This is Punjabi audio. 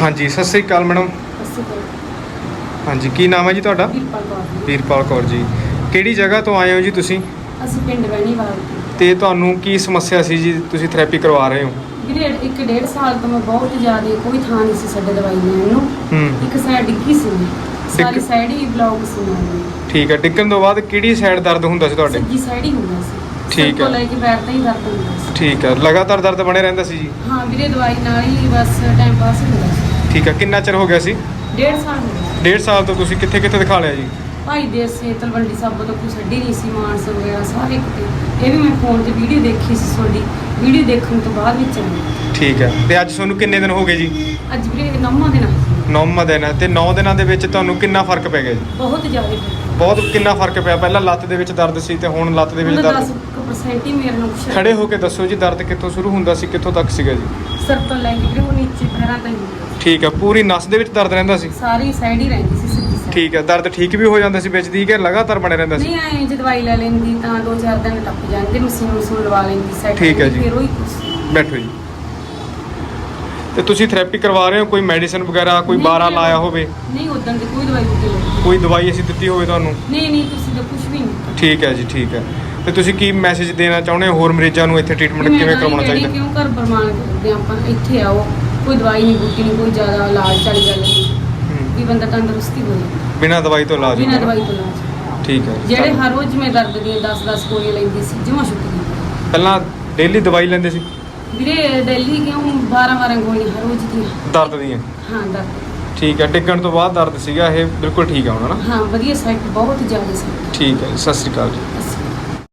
ਹਾਂਜੀ ਸਤਿ ਸ੍ਰੀ ਅਕਾਲ ਮੈਡਮ। ਅਸੀਂ ਹਾਂਜੀ ਕੀ ਨਾਮ ਹੈ ਜੀ ਤੁਹਾਡਾ? ਵੀਰਪਾਲ ਕੌਰ ਵੀਰਪਾਲ ਕੌਰ ਜੀ। ਕਿਹੜੀ ਜਗ੍ਹਾ ਤੋਂ ਆਏ ਹੋ ਜੀ ਤੁਸੀਂ? ਅਸੀਂ ਪਿੰਡ ਵੈਣੀਵਾਲ ਤੋਂ। ਤੇ ਤੁਹਾਨੂੰ ਕੀ ਸਮੱਸਿਆ ਸੀ ਜੀ? ਤੁਸੀਂ ਥੈਰੇਪੀ ਕਰਵਾ ਰਹੇ ਹੋ। ਵੀਰੇ ਇੱਕ ਡੇਢ ਸਾਲ ਤੋਂ ਮੈਂ ਬਹੁਤ ਜ਼ਿਆਦਾ ਕੋਈ ਥਾਂ ਨਹੀਂ ਸੀ ਸਾਡੇ ਦਵਾਈ ਲੈਣ ਨੂੰ। ਹੂੰ। ਇੱਕ ਸਾਈਡ ਡਿੱਗੀ ਸੀ। ਸਾਰੀ ਸਾਈਡ ਹੀ ਬਲੌਕ ਸੀ ਮੇਰੀ ਠੀਕ ਹੈ ਡਿੱਗਣ ਤੋਂ ਬਾਅਦ ਕਿਹੜੀ ਸਾਈਡ ਦਰਦ ਹੁੰਦਾ ਸੀ ਤੁਹਾਡੇ? ਸੱਜੀ ਸਾਈਡ ਹੀ ਹੁੰਦਾ ਸੀ। ਠੀਕ ਸਿਰ ਤੋਂ ਹੈ। ਲੈ ਕੇ ਪੈਰ ਤੱਕ ਹੀ ਦਰਦ ਹੁੰਦਾ ਸੀ। ਠੀਕ ਹੈ ਲਗਾਤਾਰ ਦਰਦ ਬਣੇ ਰਹਿੰਦਾ ਸੀ ਜੀ? ਹਾਂ ਵੀਰੇ ਦਵਾਈ ਨਾਲ ਹੀ ਬਸ ਟਾਈਮ ਪਾਸ ਹੁੰਦਾ ਸੀ। ਠੀਕ ਹੈ ਕਿੰਨਾ ਚਿਰ ਹੋ ਗਿਆ ਸੀ? ਡੇਢ ਸਾਲ ਹੋ ਗਿਆ। ਡੇਢ ਸਾਲ ਤੋਂ ਤੁਸੀਂ ਕਿੱਥੇ ਕਿੱਥੇ ਦਿਖਾ ਲਿਆ ਜੀ? ਭਾਈ ਦੇਰ ਸੇ ਤਲਵੰਡੀ ਸਾਬੋ ਤੋਂ ਕੋਈ ਛੱਡੀ ਨਹੀਂ ਸੀ ਮਾਨਸ ਵਗੈਰਾ ਸਾਰੇ ਕਿਤੇ ਇਹ ਵੀ ਮੈਂ ਫੋਨ ਤੇ ਵੀਡੀਓ ਦੇਖੀ ਸੀ ਤੁਹਾਡੀ। ਵੀਡੀਓ ਦੇਖਣ ਤੋਂ ਬਾਅਦ ਵਿੱਚ ਆਈ। ਠੀਕ ਹੈ ਤੇ ਅੱਜ ਤੁਹਾਨੂੰ ਕਿੰਨੇ ਦਿਨ ਹੋ ਗਏ ਜੀ? ਅੱਜ ਵੀਰੇ ਨੌਵਾਂ ਦਿਨ ਆ। ਨੌਵਾਂ ਦਿਨ ਹੈ ਤੇ 9 ਦਿਨਾਂ ਦੇ ਵਿੱਚ ਤੁਹਾਨੂੰ ਕਿੰਨਾ ਫ਼ਰਕ ਪੈ ਗਿਆ ਜੀ? ਬਹੁਤ ਜ਼ਿਆਦਾ ਬਹੁਤ ਕਿੰਨਾ ਫ਼ਰਕ ਪਿਆ। ਪਹਿਲਾਂ ਲੱਤ ਦੇ ਵਿੱਚ ਦਰਦ ਸੀ ਤੇ ਹੁਣ ਲੱਤ ਦੇ ਵਿੱਚ ਦਰਦ। 10% ਹੀ ਮੇਰੇ ਨੂੰ ਕੁਛ ਖੜੇ ਹੋ ਕੇ ਦੱਸੋ ਜੀ ਦਰਦ ਕਿੱਥੋਂ ਸ਼ੁਰੂ ਹੁੰਦਾ ਸੀ ਕਿੱਥੋਂ ਤੱਕ ਸੀਗਾ ਜੀ? ਸਿਰ ਤੋਂ ਲੈ ਕੇ ਵੀਰੇ ਉਹ ਨੀਚੇ ਪੈਰਾਂ ਸੀ। ਠੀਕ ਹੈ ਪੂਰੀ ਨਸ ਦੇ ਵਿੱਚ ਦਰਦ ਰਹਿੰਦਾ ਸੀ? ਸਾਰੀ ਸਾਈਡ ਹੀ ਰਹਿੰਦੀ ਸੀ ਸਿੱਧੀ ਸਾਈਡ ਠੀਕ ਹੈ ਦਰਦ ਠੀਕ ਵੀ ਹੋ ਜਾਂਦਾ ਸੀ ਵਿੱਚ ਦੀ ਕਿ ਲਗਾਤਾਰ ਬਣੇ ਰਹਿੰਦਾ ਸੀ? ਨਹੀਂ ਆਏ ਜੇ ਦਵਾਈ ਲੈ ਲੈਂਦੀ ਤਾਂ ਦੋ ਚਾਰ ਦਿਨ ਟੱਪ ਜਾਂਦੇ ਮਸ਼ੀਨ ਮਸ਼ੀਨ ਲਵਾ ਲੈਂਦੀ ਸਾਈਡ ਠੀਕ ਹੈ ਜੀ। ਫਿਰ ਉਹੀ ਕੁਛ ਬੈਠੋ ਜੀ। ਤੇ ਤੁਸੀਂ ਥੈਰੇਪੀ ਕਰਵਾ ਰਹੇ ਹੋ ਕੋਈ ਮੈਡੀਸਿਨ ਵਗੈਰਾ ਕੋਈ ਨਹੀਂ, ਬਾਰਾ ਨਹੀਂ। ਲਾਇਆ ਹੋਵੇ? ਨਹੀਂ ਉਦੋਂ ਦੀ ਕੋਈ ਦਵਾਈ ਬੁੱਟੀ ਨਹੀਂ। ਕੋਈ ਦਵਾਈ ਅਸੀਂ ਦਿੱਤੀ ਹੋਵੇ ਤੁਹਾਨੂੰ? ਨਹੀਂ ਨਹੀਂ ਤੁਸੀਂ ਤਾਂ ਕੁਝ ਵੀ ਨਹੀਂ ਠੀਕ ਹੈ ਜੀ ਠੀਕ ਹੈ। ਤੇ ਤੁਸੀਂ ਕੀ ਮੈਸੇਜ ਦੇਣਾ ਚਾਹੁੰਦੇ ਹੋ ਹੋਰ ਮਰੀਜ਼ਾਂ ਨੂੰ ਇੱਥੇ ਟ੍ਰੀਟਮੈਂਟ ਕਿਵੇਂ ਕਰਵਾਉਣਾ ਚਾਹੀਦਾ? ਕਿਉਂ ਘਰ ਬਰਮਾਨ ਕਰਦੇ ਆਪਾਂ ਇੱਥੇ ਆਓ ਕੋਈ ਦਵਾਈ ਨਹੀਂ ਬੁੱਟੀ ਨਹੀਂ ਕੋਈ ਜ਼ਿਆਦਾ ਇਲਾਜ ਚਾਲੀ ਗੱਲ ਨਹੀਂ। ਹੂੰ। ਵੀ ਬੰਦਾ ਤੰਦਰੁਸਤੀ ਹੋ ਜਾਏ ਬਿਨਾਂ ਦਵਾਈ ਤੋਂ ਇਲਾਜ ਬਿਨਾਂ। ਦਵਾਈ ਤੋਂ ਇਲਾਜ। ਠੀਕ ਹੈ ਜੀ, ਜਿਹੜੇ। ਹਰ ਰੋਜ਼ ਮੈਂ ਦਰਦ ਦੀਆਂ 10-10 ਗੋਲੀਆਂ ਲੈਂਦੀ ਸੀ ਜਮਾ ਛੁੱਟ ਗਈ ਪਹਿਲਾਂ ਡੇਲੀ ਦਵਾਈ ਲੈਂਦੇ ਸੀ? ਵੀਰੇ ਦਿੱਲੀ ਕਿਉਂ 12-12 ਗੋਲੀਆਂ ਹਰ ਰੋਜ਼ ਦੀਆਂ। ਦਰਦ ਦੀਆਂ? ਹਾਂ ਦਰਦ। ਠੀਕ ਹੈ ਡਿੱਗਣ ਤੋਂ ਬਾਅਦ ਦਰਦ ਸੀਗਾ ਇਹ ਬਿਲਕੁਲ ਠੀਕ ਆ ਹੁਣ ਹਾਂ ਵਧੀਆ ਸਾਈਡ ਬਹੁਤ ਜ਼ਿਆਦਾ ਸੀ। ਠੀਕ ਹੈ ਜੀ, ਸਤਿ ਸ਼੍ਰੀ ਅਕਾਲ ਜੀ।